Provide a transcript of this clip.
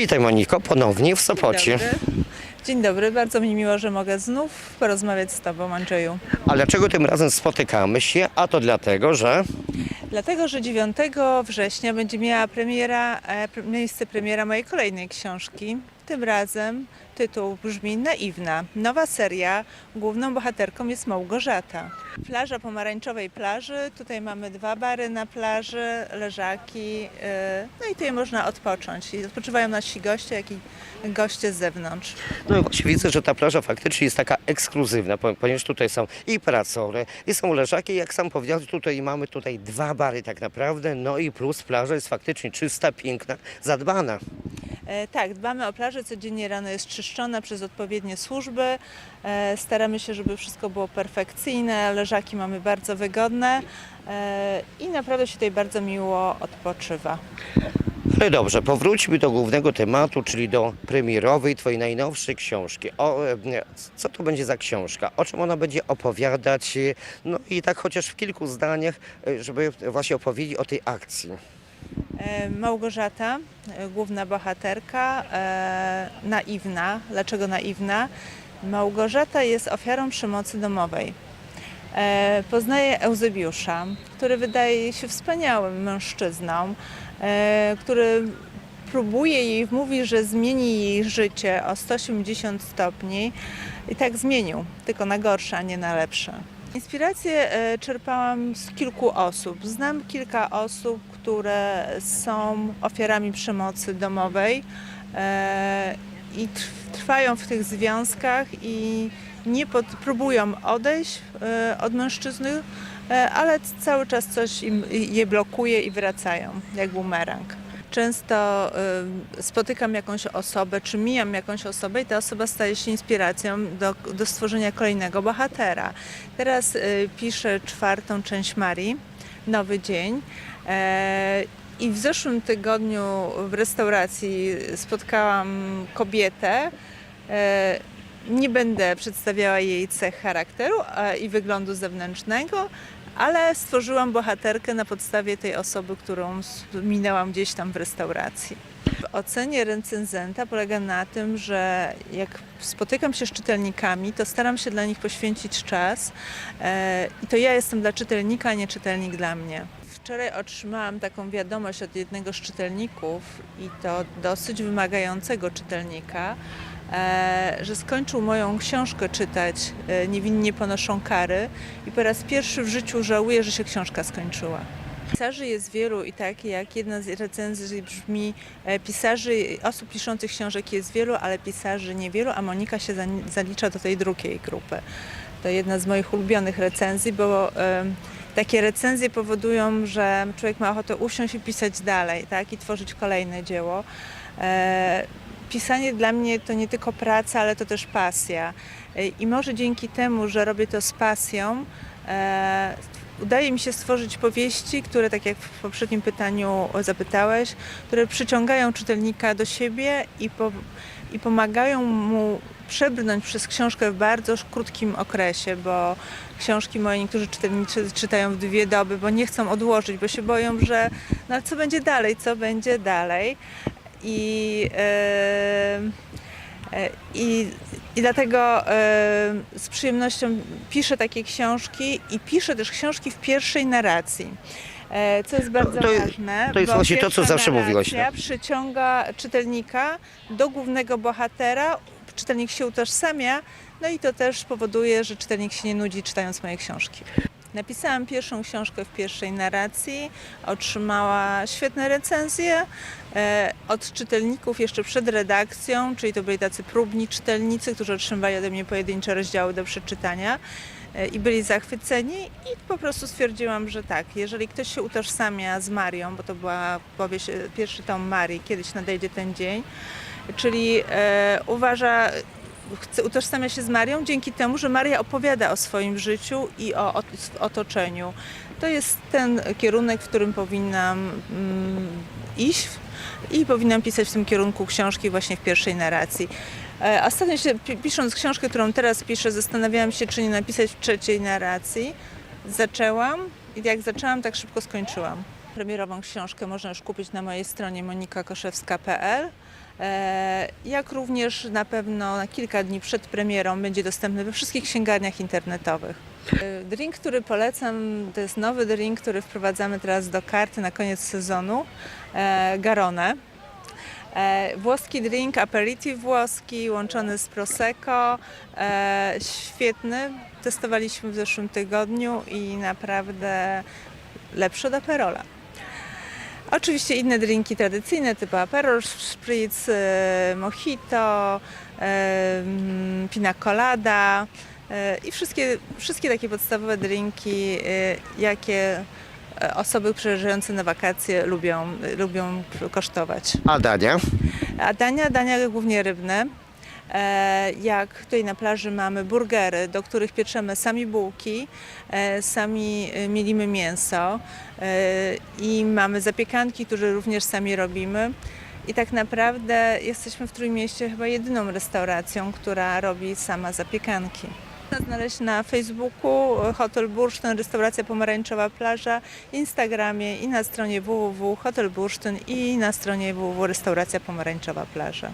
Witaj Moniko, ponownie w Sopocie. Dzień dobry. Dzień dobry, bardzo mi miło, że mogę znów porozmawiać z Tobą, Andrzeju. A dlaczego tym razem spotykamy się? A to dlatego, że Dlatego, że 9 września będzie miała premiera, e, miejsce premiera mojej kolejnej książki. Tym razem tytuł brzmi Naiwna. Nowa seria. Główną bohaterką jest Małgorzata. Plaża pomarańczowej plaży. Tutaj mamy dwa bary na plaży, leżaki. e, No i tutaj można odpocząć. I odpoczywają nasi goście, jak i goście z zewnątrz. no właśnie widzę, że ta plaża faktycznie jest taka ekskluzywna, po- ponieważ tutaj są i pracory, i są leżaki, jak sam powiedział, tutaj mamy tutaj dwa bary tak naprawdę, no i plus plaża jest faktycznie czysta, piękna, zadbana. E, Tak, dbamy o plażę, codziennie rano jest czyszczona przez odpowiednie służby. E, Staramy się, żeby wszystko było perfekcyjne, leżaki mamy bardzo wygodne e, i naprawdę się tutaj bardzo miło odpoczywa. No dobrze, powróćmy do głównego tematu, czyli do premierowej, twojej najnowszej książki. O, co to będzie za książka? O czym ona będzie opowiadać? No i tak chociaż w kilku zdaniach, żeby właśnie opowiedzieć o tej akcji. E, Małgorzata, e, główna bohaterka, e, naiwna. Dlaczego naiwna? Małgorzata jest ofiarą przemocy domowej. Poznaje Eusebiusza, który wydaje się wspaniałym mężczyzną, który próbuje jej wmówić, że zmieni jej życie o 180 stopni i tak zmienił, tylko na gorsze, a nie na lepsze. Inspirację e, czerpałam z kilku osób. Znam kilka osób, które są ofiarami przemocy domowej e, i trw- trwają w tych związkach i nie pod, próbują odejść e, od mężczyzny, ale cały czas coś im je blokuje i wracają, jak bumerang. Często y, spotykam jakąś osobę, czy mijam jakąś osobę i ta osoba staje się inspiracją do, do stworzenia kolejnego bohatera. Teraz y, piszę czwartą część Marii, Nowy Dzień. E, I w zeszłym tygodniu w restauracji spotkałam kobietę. E, nie będę przedstawiała jej cech charakteru i wyglądu zewnętrznego, ale stworzyłam bohaterkę na podstawie tej osoby, którą minęłam gdzieś tam w restauracji. W ocenie recenzenta polega na tym, że jak spotykam się z czytelnikami, to staram się dla nich poświęcić czas e, i to ja jestem dla czytelnika, a nie czytelnik dla mnie. Wczoraj otrzymałam taką wiadomość od jednego z czytelników i to dosyć wymagającego czytelnika, że skończył moją książkę czytać e, Niewinnie ponoszą kary i po raz pierwszy w życiu żałuje, że się książka skończyła. Pisarzy jest wielu i tak jak jedna z recenzji brzmi, e, pisarzy, osób piszących książek jest wielu, ale pisarzy niewielu, a Monika się za- zalicza do tej drugiej grupy. To jedna z moich ulubionych recenzji, bo takie recenzje powodują, że człowiek ma ochotę usiąść i pisać dalej, tak, i tworzyć kolejne dzieło. Pisanie dla mnie to nie tylko praca, ale to też pasja. E, I może dzięki temu, że robię to z pasją, e, udaje mi się stworzyć powieści, które, tak jak w poprzednim pytaniu zapytałeś, które przyciągają czytelnika do siebie i, po, i pomagają mu przebrnąć przez książkę w bardzo krótkim okresie, bo książki moje niektórzy czytelnicy czytają w dwie doby, bo nie chcą odłożyć, bo się boją, że no co będzie dalej, co będzie dalej. I, e, e, i, i dlatego e, z przyjemnością piszę takie książki i piszę też książki w pierwszej narracji. Co jest bardzo to ważne. to jest właśnie to, co zawsze mówiłaś, no. przyciąga czytelnika do głównego bohatera, czytelnik się utożsamia, no i to też powoduje, że czytelnik się nie nudzi czytając moje książki. Napisałam pierwszą książkę w pierwszej narracji, otrzymała świetne recenzje e, od czytelników jeszcze przed redakcją, czyli to byli tacy próbni czytelnicy, którzy otrzymywali ode mnie pojedyncze rozdziały do przeczytania e, i byli zachwyceni i po prostu stwierdziłam, że tak, jeżeli ktoś się utożsamia z Marią, bo to była powieść, pierwszy tom Marii, kiedyś nadejdzie ten dzień, czyli e, uważa, chce, utożsamia się z Marią dzięki temu, że Maria opowiada o swoim życiu i o, otoczeniu. To jest ten kierunek, w którym powinnam mm, iść i powinnam pisać w tym kierunku książki właśnie w pierwszej narracji. E, Ostatnio się, pi- pisząc książkę, którą teraz piszę, zastanawiałam się, czy nie napisać w trzeciej narracji. Zaczęłam, I jak zaczęłam, tak szybko skończyłam. Premierową książkę można już kupić na mojej stronie monikakoszewska.pl. E, Jak również na pewno na kilka dni przed premierą będzie dostępny we wszystkich księgarniach internetowych. E, Drink, który polecam, to jest nowy drink, który wprowadzamy teraz do karty na koniec sezonu. e, Garone. Włoski drink, aperitif włoski, łączony z Prosecco. Świetny. Testowaliśmy w zeszłym tygodniu i naprawdę lepszy od Aperola. Oczywiście inne drinki tradycyjne typu Aperol Spritz, e, Mojito, e, mm, Pina Colada e, i wszystkie, wszystkie takie podstawowe drinki, jakie osoby przyjeżdżające na wakacje lubią, lubią kosztować. A dania? A dania, dania głównie rybne. E, Jak tutaj na plaży mamy burgery, do których pieczemy sami bułki, e, sami e, mielimy mięso i mamy zapiekanki, które również sami robimy. I tak naprawdę jesteśmy w Trójmieście chyba jedyną restauracją, która robi sama zapiekanki. Można Znaleźć na Facebooku Hotel Bursztyn, restauracja Pomarańczowa Plaża, Instagramie i na stronie www.hotelbursztyn i na stronie www.restauracja Pomarańczowa Plaża.